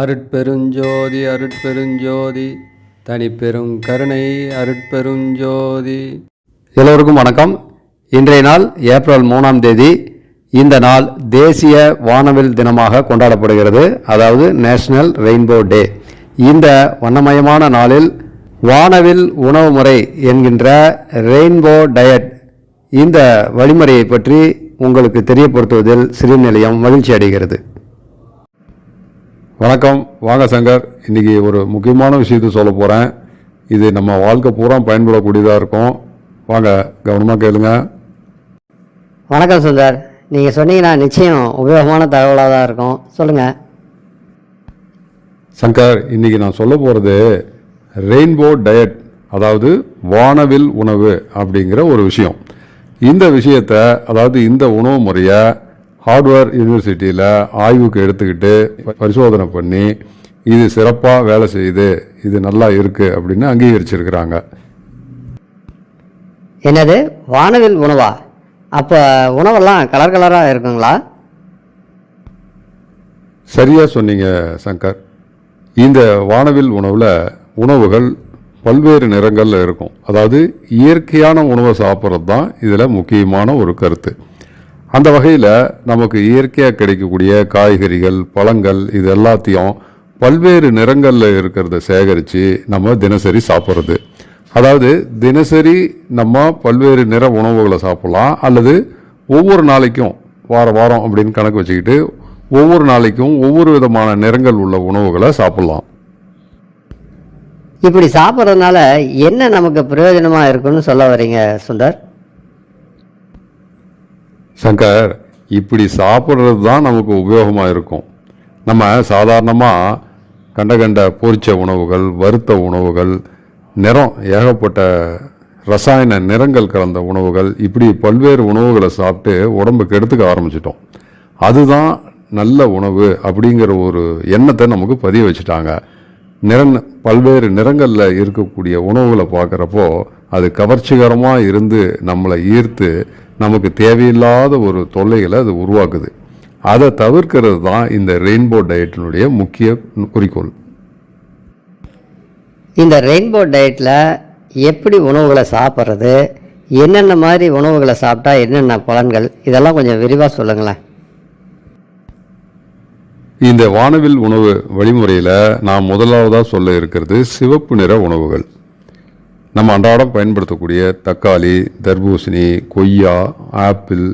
அருட்பெருஞ்சோதி அருட்பெருஞ்சோதி தனிப்பெரும் கருணை அருட்பெருஞ்சோதி. எல்லோருக்கும் வணக்கம். இன்றைய நாள் ஏப்ரல் மூணாம் தேதி. இந்த நாள் தேசிய வானவில் தினமாக கொண்டாடப்படுகிறது. அதாவது நேஷனல் ரெயின்போ டே. இந்த வண்ணமயமான நாளில் வானவில் உணவு முறை என்கின்ற ரெயின்போ டயட் இந்த வழிமுறையை பற்றி உங்களுக்கு தெரியப்படுத்துவதில் சிறுநிலையம் மகிழ்ச்சி அடைகிறது. வணக்கம். வாங்க சங்கர். இன்னைக்கு ஒரு முக்கியமான விஷயத்தை சொல்ல போகிறேன் இது நம்ம வாழ்க்கை பூரா பயன்படக்கூடியதாக இருக்கும். வாங்க கவனமாக கேளுங்க. வணக்கம் சுந்தர் நீங்கள் சொன்னீங்கன்னா நிச்சயம் உபயோகமான தகவலாக தான் இருக்கும். சொல்லுங்கள் சங்கர் இன்னைக்கு நான் சொல்ல போகிறது ரெயின்போ டயட் அதாவது வானவில் உணவு அப்படிங்கிற ஒரு விஷயம். இந்த விஷயத்தை அதாவது இந்த உணவு முறையை ஹார்ட்வேர் யூனிவர்சிட்டியில் ஆய்வுக்கு எடுத்துக்கிட்டு பரிசோதனை பண்ணி இது சிறப்பாக வேலை செய்யுது இது நல்லா இருக்குது அப்படின்னு அங்கீகரிச்சிருக்கிறாங்க. என்னது? வானவில் உணவா? அப்போ உணவெல்லாம் கலர் கலராக இருக்குங்களா? சரியாக சொன்னீங்க சங்கர். இந்த வானவில் உணவில் உணவுகள் பல்வேறு நிறங்களில் இருக்கும். அதாவது இயற்கையான உணவை சாப்பிட்றது தான் இதில் முக்கியமான ஒரு கருத்து. அந்த வகையில் நமக்கு இயற்கையாக கிடைக்கக்கூடிய காய்கறிகள் பழங்கள் இது எல்லாத்தையும் பல்வேறு நிறங்களில் இருக்கிறத சேகரித்து நம்ம தினசரி சாப்பிட்றது. அதாவது தினசரி நம்ம பல்வேறு நிற உணவுகளை சாப்பிட்லாம். அல்லது ஒவ்வொரு நாளைக்கும் வார வாரம் அப்படின்னு கணக்கு வச்சுக்கிட்டு ஒவ்வொரு நாளைக்கும் ஒவ்வொரு விதமான நிறங்கள் உள்ள உணவுகளை சாப்பிட்லாம். இப்படி சாப்பிட்றதுனால என்ன நமக்கு பிரயோஜனமாக இருக்குன்னு சொல்ல வரீங்க சுந்தர்? சங்கர் இப்படி சாப்பிட்றது தான் நமக்கு உபயோகமாக இருக்கும். நம்ம சாதாரணமாக கண்ட கண்ட பொரிச்ச உணவுகள் வறுத்த உணவுகள் நிறம் ஏகப்பட்ட ரசாயன நிறங்கள் கலந்த உணவுகள் இப்படி பல்வேறு உணவுகளை சாப்பிட்டு உடம்பு கெடுத்துக்க ஆரம்பிச்சிட்டோம். அதுதான் நல்ல உணவு அப்படிங்கிற ஒரு எண்ணத்தை நமக்கு பதிய வச்சுட்டாங்க. நிறன் பல்வேறு நிறங்களில் இருக்கக்கூடிய உணவுகளை பார்க்குறப்போ அது கவர்ச்சிகரமாக இருந்து நம்மளை ஈர்த்து நமக்கு தேவையில்லாத ஒரு தொல்லைகளை அது உருவாக்குது. அதை தவிர்க்கிறது தான் இந்த ரெயின்போ டயட்டினுடைய முக்கிய குறிக்கோள். இந்த ரெயின்போ டயட்டில் எப்படி உணவுகளை சாப்பிட்றது என்னென்ன மாதிரி உணவுகளை சாப்பிட்டா என்னென்ன பலன்கள் இதெல்லாம் கொஞ்சம் விரிவாக சொல்லுங்களேன். இந்த வானவில் உணவு வழிமுறையில் நான் முதலாவதாக சொல்ல இருக்கிறது சிவப்பு நிற உணவுகள். நம்ம அன்றாடம் பயன்படுத்தக்கூடிய தக்காளி தர்பூசணி கொய்யா ஆப்பிள்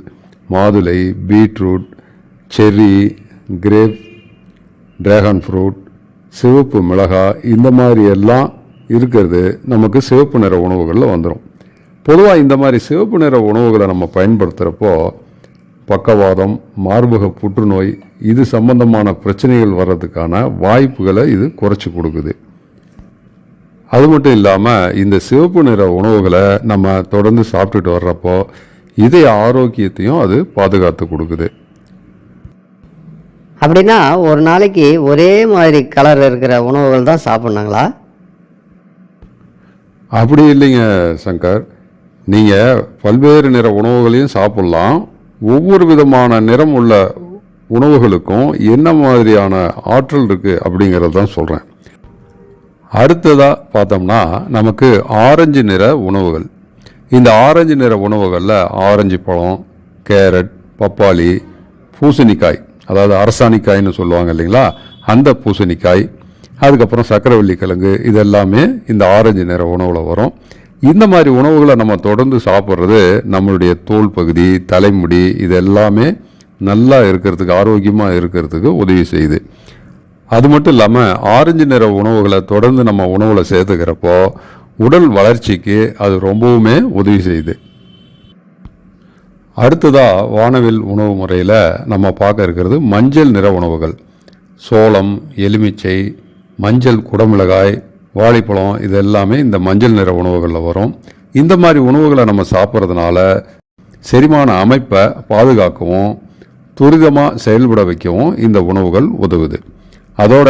மாதுளை beetroot cherry grape dragon fruit சிவப்பு மிளகாய் இந்த மாதிரி எல்லாம் இருக்கிறது நமக்கு சிவப்பு நிற உணவுகளில் வந்துடும் பொதுவாக இந்த மாதிரி சிவப்பு நிற உணவுகளை நம்ம பயன்படுத்துகிறப்போ பக்கவாதம் மார்பக புற்றுநோய் இது சம்பந்தமான பிரச்சனைகள் வர்றதுக்கான வாய்ப்புகளை இது குறைச்சி கொடுக்குது. அது மட்டும் இல்லாமல் இந்த சிவப்பு நிற உணவுகளை நம்ம தொடர்ந்து சாப்பிட்டுட்டு வர்றப்போ இதய ஆரோக்கியத்தையும் அது பாதுகாத்து கொடுக்குது. அப்படின்னா ஒரு நாளைக்கு ஒரே மாதிரி கலர் இருக்கிற உணவுகள் தான் சாப்பிட்ணுங்களா? அப்படி இல்லைங்க சங்கர். நீங்கள் பல்வேறு நிற உணவுகளையும் சாப்பிட்லாம். ஒவ்வொரு விதமான நிறம் உள்ள உணவுகளுக்கும் என்ன மாதிரியான ஆற்றல் இருக்குது அப்படிங்கிறது தான் சொல்கிறேன் அடுத்ததாக பார்த்தோம்னா நமக்கு ஆரஞ்சு நிற உணவுகள். இந்த ஆரஞ்சு நிற உணவுகளில் ஆரஞ்சு பழம் கேரட் பப்பாளி பூசணிக்காய். அதாவது அரசாணிக்காய்னு சொல்லுவாங்க இல்லைங்களா? அந்த பூசணிக்காய் அதுக்கப்புறம் சக்கரவள்ளி கிழங்கு இது எல்லாமே இந்த ஆரஞ்சு நிற உணவில் வரும். இந்த மாதிரி உணவுகளை நம்ம தொடர்ந்து சாப்பிட்றது நம்மளுடைய தோல் பகுதி தலைமுடி இது எல்லாமே நல்லா இருக்கிறதுக்கு ஆரோக்கியமாக இருக்கிறதுக்கு உதவி செய்யுது. அது மட்டும் இல்லாமல் ஆரஞ்சு நிற உணவுகளை தொடர்ந்து நம்ம உணவில் சேர்த்துக்கிறப்போ உடல் வளர்ச்சிக்கு அது ரொம்பவுமே உதவி செய்யுது. அடுத்ததாக வானவில் உணவு முறையில் நம்ம பார்க்க இருக்கிறது மஞ்சள் நிற உணவுகள். சோளம் எலுமிச்சை மஞ்சள் குடமிளகாய் வாழைப்பழம் இது எல்லாமே இந்த மஞ்சள் நிற உணவுகளில் வரும். இந்த மாதிரி உணவுகளை நம்ம சாப்பிட்றதுனால செரிமான அமைப்பை பாதுகாக்கவும் துரிதமாக செயல்பட வைக்கவும் இந்த உணவுகள் உதவுது. அதோட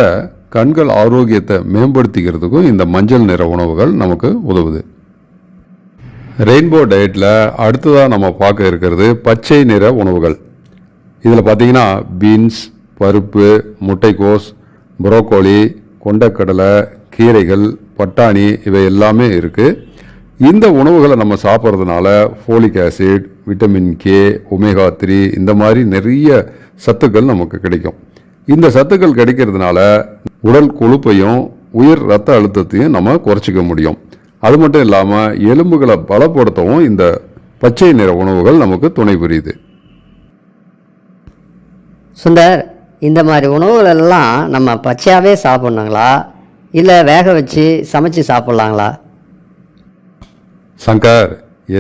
கண்கள் ஆரோக்கியத்தை மேம்படுத்திக்கிறதுக்கும் இந்த மஞ்சள் நிற உணவுகள் நமக்கு உதவுது. ரெயின்போ டயட்டில் அடுத்ததாக நம்ம பார்க்க இருக்கிறது பச்சை நிற உணவுகள். இதில் பார்த்தீங்கன்னா பீன்ஸ் பருப்பு முட்டைக்கோஸ் புரோக்கோலி கொண்டக்கடலை கீரைகள் பட்டாணி இவை எல்லாமே இருக்குது இந்த உணவுகளை நம்ம சாப்பிட்றதுனால folic acid vitamin K omega three இந்த மாதிரி நிறைய சத்துக்கள் நமக்கு கிடைக்கும். இந்த சத்துக்கள் கிடைக்கிறதுனால உடல் கொழுப்பையும் உயர் ரத்த அழுத்தத்தையும் நம்ம குறைச்சிக்க முடியும். அது மட்டும் இல்லாமல் எலும்புகளை பலப்படுத்தவும் இந்த பச்சை நிற உணவுகள் நமக்கு துணை புரியுது. சுந்தர் இந்த மாதிரி உணவுகள் எல்லாம் நம்ம பச்சையாகவே சாப்பிட்ணுங்களா? இல்லை வேக வச்சு சமைச்சு சாப்பிட்லாங்களா? சங்கர்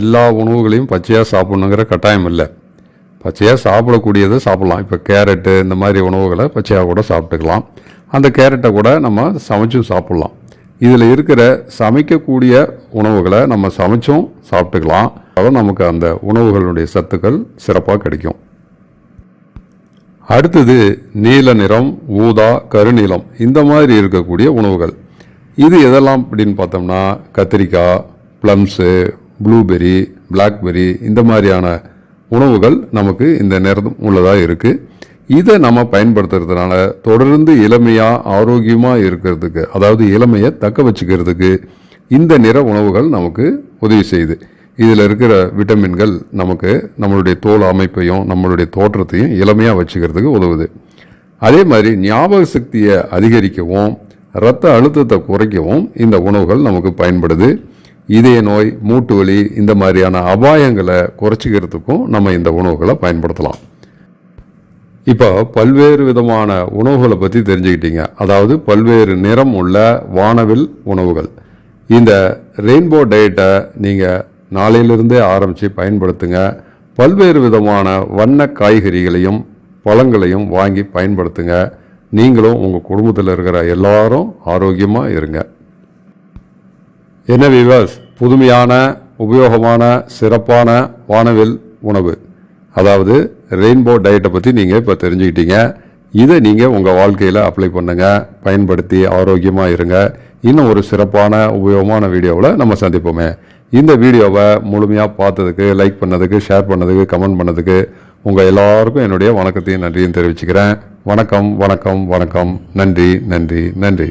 எல்லா உணவுகளையும் பச்சையாக சாப்பிடணுங்கிற கட்டாயம் இல்லை. பச்சையாக சாப்பிடக்கூடியதை சாப்பிட்லாம். இப்போ கேரட்டு இந்த மாதிரி உணவுகளை பச்சையாக கூட சாப்பிட்டுக்கலாம். அந்த கேரட்டை கூட நம்ம சமைச்சும் சாப்பிட்லாம். இதில் இருக்கிற சமைக்கக்கூடிய உணவுகளை நம்ம சமைச்சும் சாப்பிட்டுக்கலாம். அதான் நமக்கு அந்த உணவுகளுடைய சத்துக்கள் சிறப்பாக கிடைக்கும். அடுத்தது நீல நிறம் ஊதா கருநீலம் இந்த மாதிரி இருக்கக்கூடிய உணவுகள். இது எதெல்லாம் அப்படின்னு பார்த்தோம்னா கத்திரிக்காய் ப்ளம்ஸு ப்ளூபெர்ரி பிளாக்பெரி இந்த மாதிரியான உணவுகள் நமக்கு இந்த நிறம் உள்ளதாக இருக்குது இதை நம்ம பயன்படுத்துறதுனால தொடர்ந்து இளமையாக ஆரோக்கியமாக இருக்கிறதுக்கு அதாவது இளமையை தக்க வச்சுக்கிறதுக்கு இந்த நிற உணவுகள் நமக்கு உதவி செய்யுது. இதில் இருக்கிற விட்டமின்கள் நமக்கு நம்மளுடைய தோல் அமைப்பையும் நம்மளுடைய தோற்றத்தையும் இளமையாக வச்சுக்கிறதுக்கு உதவுது. அதே மாதிரி ஞாபக சக்தியை அதிகரிக்கவும் இரத்த அழுத்தத்தை குறைக்கவும் இந்த உணவுகள் நமக்கு பயன்படுது. இதய நோய் மூட்டு வலி இந்த மாதிரியான அபாயங்களை குறைச்சிக்கிறதுக்கும் நம்ம இந்த உணவுகளை பயன்படுத்தலாம். இப்போ பல்வேறு விதமான உணவுகளை பற்றி தெரிஞ்சுக்கிட்டீங்க. அதாவது பல்வேறு நிறம் உள்ள வானவில் உணவுகள். இந்த ரெயின்போ டயட்டை நீங்கள் நாளையிலிருந்தே ஆரம்பித்து பயன்படுத்துங்க. பல்வேறு விதமான வண்ண காய்கறிகளையும் பழங்களையும் வாங்கி பயன்படுத்துங்க. நீங்களும் உங்கள் குடும்பத்தில் இருக்கிற எல்லாரும் ஆரோக்கியமாக இருங்க. என்ன விவாஸ்? புதுமையான உபயோகமான சிறப்பான வானவில் உணவு. அதாவது ரெயின்போ டயட்டை பற்றி நீங்கள் இப்போ தெரிஞ்சுக்கிட்டீங்க. இதை நீங்கள் உங்கள் வாழ்க்கையில் அப்ளை பண்ணுங்கள் பயன்படுத்தி ஆரோக்கியமாக இருங்க. இன்னும் ஒரு சிறப்பான உபயோகமான வீடியோவில் நம்ம சந்திப்போமே. இந்த வீடியோவை முழுமையாக பார்த்ததுக்கு லைக் பண்ணதுக்கு ஷேர் பண்ணதுக்கு கமெண்ட் பண்ணதுக்கு உங்கள் எல்லாருக்கும் என்னுடைய வணக்கத்தையும் நன்றியும் தெரிவிச்சுக்கிறேன். வணக்கம் வணக்கம் வணக்கம். நன்றி நன்றி நன்றி.